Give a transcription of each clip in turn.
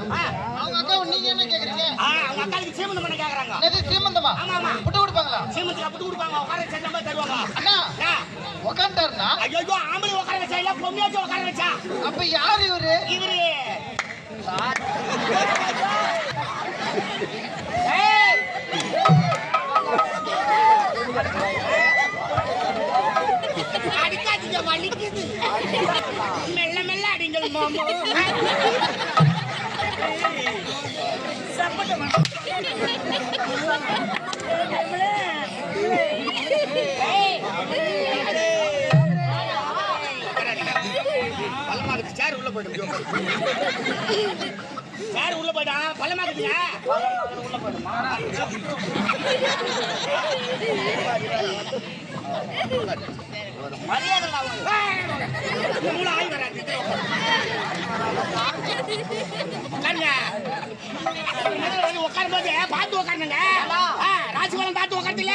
அவங்க அக்காவை நீங்க என்ன கேக்குறீங்க? அவங்க சீமந்தம் பண்ண கேக்குறாங்க. என்னது சீமந்தமா? ஆமா, ஆமா. புட்டு கொடுப்பாங்களா? சீமந்தத்துல அப்படி கொடுப்பாங்க. உட்கார வச்சா நம்ம தருவாங்க? அண்ணா ஐயோ ஆம்பளை உட்கார வச்சா இல்ல பொம்மையாச்சும் உட்கார வச்சா? அப்ப யாரு இவரு? இவரு. அடிக்காதீங்க வலிக்குது. மெல்ல மெல்ல அடிங்கள் மாமா. சேர் உள்ள போயிடும் சேர் உள்ள போயிட்டான் பள்ளமா இருக்குங்க உள்ள போயிடுமா மரியாதை மூணு வராது உட்காரும் போது பார்த்து உட்காருங்க. ராசிபலம் பார்த்து உட்காந்து இல்ல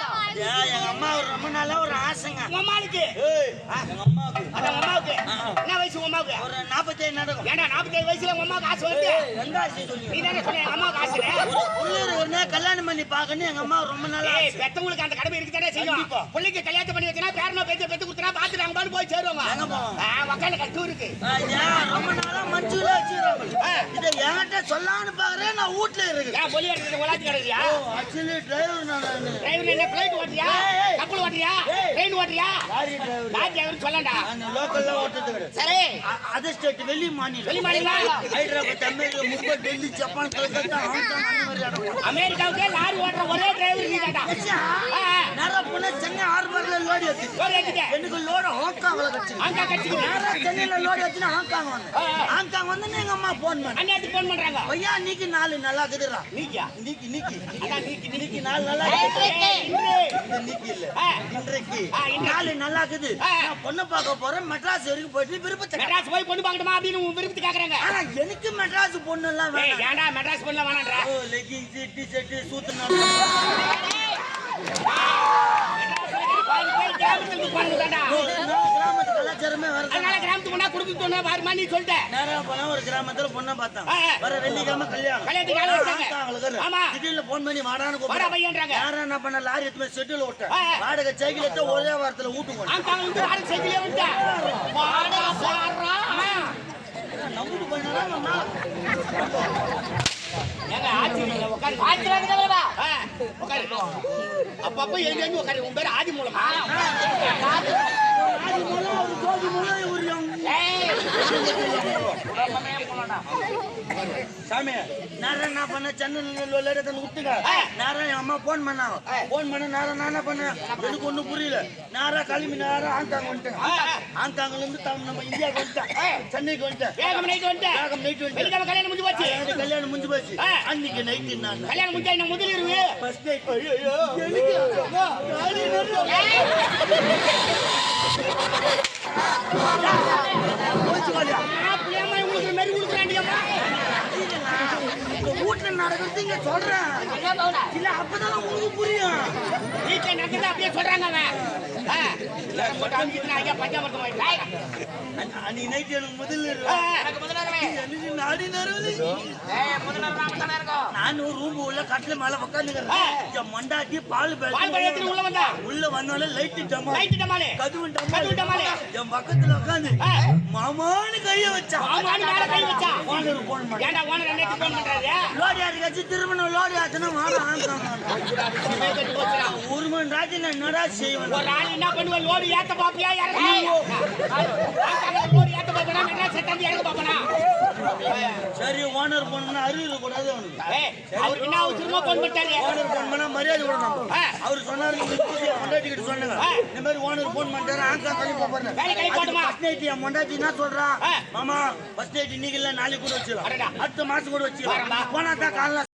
எங்க அம்மா ஒரு ரொம்ப நாளா ஒரு ஆசைங்க. உங்க எங்க அம்மாவுக்கு. அம்மாவுக்கு? என்ன வயசு உங்க அம்மாவுக்கு? ஒரு நாற்பத்தேழு நடக்கும். ஏன்டா நாற்பத்தேழு வயசுல உங்க அம்மாவுக்கு ஆசை வருது? எந்த ஆசை சொல்லி நீ தானே சொன்ன எங்க அம்மாவுக்கு ஆசை உள்ளூர் ஒண்ணே கல்யாணம் பண்ணி பார்க்கணும் எங்க அம்மா ரொம்ப நாளா. பெத்தவங்களுக்கு அந்த கடமை இருக்குதானே செய்யும்? கண்டிப்பா. பிள்ளைக்கு கல்யாணம் பண்ணி வச்சனா பேரனோ பேச்சு பெத்து குத்துனா பாத்துட்டு பாட்டு போய் சேருவாங்க. இருக்கு ரொம்ப நாளா மஞ்சுல வச்சுக்கிறாங்க இதை என்கிட்ட சொல்லான்னு பாக்குறேன் நான் வீட்டுல இருக்கு ஏன் பொலி எடுத்து உலாத்தி கிடக்குறியா ஆக்சுவலி டிரைவர் நான் நானு. டிரைவர் என்ன பிளைட் ஓட்டுறியா? ஏய், ஏய். கப்பல் ஓட்டுறியா? ஏய். ட்ரெயின் ஓட்டுறியா? லாரி டிரைவர் லாரி டிரைவர் சொல்லண்டா. நான் லோக்கல்ல ஓட்டுறது கிடையாது. சரி. அதர் ஸ்டேட் வெளி மாநிலம். வெளி மாநிலம்? Hyderabad America Mumbai Delhi Japan Calcutta Hong Kong அமெரிக்காவுக்கே lorry ஓட்டுற ஒரே டிரைவர் நீ தான்டா சென்னை ஹார்பர்ல லோடு ஏத்தி லோடு ஏத்திட்ட. எனக்கு லோடு ஹாங்காங்ல கட்சி அங்க கட்சிக்கு நேரா சென்னையில லோடு ஏத்தினா ஹாங்காங் வந்து எங்க அம்மா போன் பண்ண? போன் பண்றாங்க? ஐயா நீக்கு நாலு நல்லா இருக்குதுடா. நீக்கியா நீக்கி நீக்கி அதான் நீக்கி நீக்கி நாலு நல்லா. இது நீக்கி இல்ல. இன்றைக்கு. நாலு நல்லா இருக்குது. நான் பொண்ணு பார்க்க போறேன். மெட்ராஸ் வரைக்கும் போயிட்டு விருப்பத்தை மெட்ராஸ் போய் பொண்ணு பார்க்கணுமா அப்படின்னு விருப்பத்து கேக்குறாங்க. ஆனா எனக்கு மெட்ராஸ் பொண்ணு எல்லாம் ஏன்டா மெட்ராஸ் பொண்ணு ஓ லெகின்ஸ் ஷர்ட் சூத்துனா அதனால கிராமத்துக்கு போனா குடும்பத்துக்கு போனா பாருமா நீ சொல்லிட்ட. நேரா போனா ஒரு கிராமத்துல பொண்ணை ஆ. வர வெள்ளிக்கிழமை கல்யாணம். கல்யாணத்துக்கு ஆளு வச்சாங்க. ஆமா. திடீர்னு போன் பண்ணி வாடான்னு வாடா கூப்பிடுறாங்க. பையன்றாங்க. யாரும் என்ன பண்ண? லாரி எடுத்து போய் ஷெட்யூல் விட்டேன். வாடகை சைக்கிள் எடுத்து ஒரே வாரத்துல வீட்டு போனேன் ஆங்காங்க வந்து ஆடு சைக்கிளே விட்டா. வாடா பாடுறா நம்புட்டு போயினா ஏங்க ஆட்சி இல்ல, உட்காரு நடக்குதுடா உட்காரு அப்பப்ப எழுதி உட்காரு உன் பேர் ஆதி மூலமா? ஆதி மூலம் ஒரு ஜோதி மூலம் ஒரு யம். சாமி நேரம் என்ன பண்ண? சென்னை எடுத்து விட்டுங்க. நேரம் என் அம்மா போன் பண்ணாங்க. போன் பண்ண நேரம் நான் என்ன பண்ணேன்? எனக்கு ஒண்ணும் புரியல. நேரம் கிளம்பி நேரம் ஹாங்காங் வந்துட்டேன். ஹாங்காங்ல இருந்து நம்ம இந்தியாவுக்கு வந்துட்டேன். சென்னைக்கு வந்துட்டேன். வேகம் நைட் வந்துட்டேன். வேகம் நைட் வந்துட்டேன். வெள்ளிக்கிழமை கல்யாணம் முடிஞ்சு போச்சு. எனக்கு கல்யாணம் முடிஞ்சு போச்சு. ஆ. அன்னைக்கு நைட்டு நான். கல்யாணம் முடிஞ்சா இன்னும் முதல் இருவு? ஃபர்ஸ்ட் நைட் ஐயோ எனக்கு அம்மா, காலி நேரம். போச்சு வாலியா. புளியம்மா உங்களுக்கு மாரி கொடுக்குறாண்டியம்மா நடக்கிறது இங்க சொல்றேன். இல்ல அப்பதான் உங்களுக்கு புரியும். வீட்டுல நடக்குது அப்படியே சொல்றாங்க அவன். ஆ, முதல்ல ரூம் உள்ள கட்டில மேல உட்காந்துக்கிறேன் என் மண்டாட்டி பால் உள்ள வந்தா உள்ள வந்தாலே லைட் டமா லைட் டமாலே என் பக்கத்துல உட்காந்து மாமான்னு கைய வச்சா மாமான்னு மேல கை வச்சா. ஓனர் போன் ஏன்டா ஓனர் போன் பண்றாரு திருமணம் லோடி ஆச்சுன்னா வாடா மணி ராத்திரி நான் என்னடா செய்வேன். ஒரு ஆள் என்ன பண்ணுவ லோடு ஏத்த பாப்பியா? இறங்க. லோடு ஏத்த பாப்பனா மெட்ராஸ் செட்டாந்து இறங்க பாப்பனா. சரி ஓனர் பண்ணா அறிவு கூடாது அவனுக்கு. அவருக்கு என்ன அவசரமா போன் பண்ணிட்டாரு. ஓனர் போன் பண்ணா மரியாதை விடணும் ஆ. அவர் சொன்னாரு நீங்க புதிய பொண்டாட்டிக்கிட்ட சொன்னாங்க ஆ. இந்த மாதிரி ஓனர் போன் பண்ணிட்டாரு ஆங்கா கழி பாப்பாரு வேலை கழி போட்டுமா? ஃபர்ஸ்ட் நைட் என் பொண்டாட்டி என்ன சொல்றா? ஆ. மாமா ஃபர்ஸ்ட் நைட் இன்னைக்கு இல்ல நாளைக்கு கூட வச்சிடலாம். அடடா. அடுத்த மாசம் கூட வச்சிடலாம். போனா தான் காலைல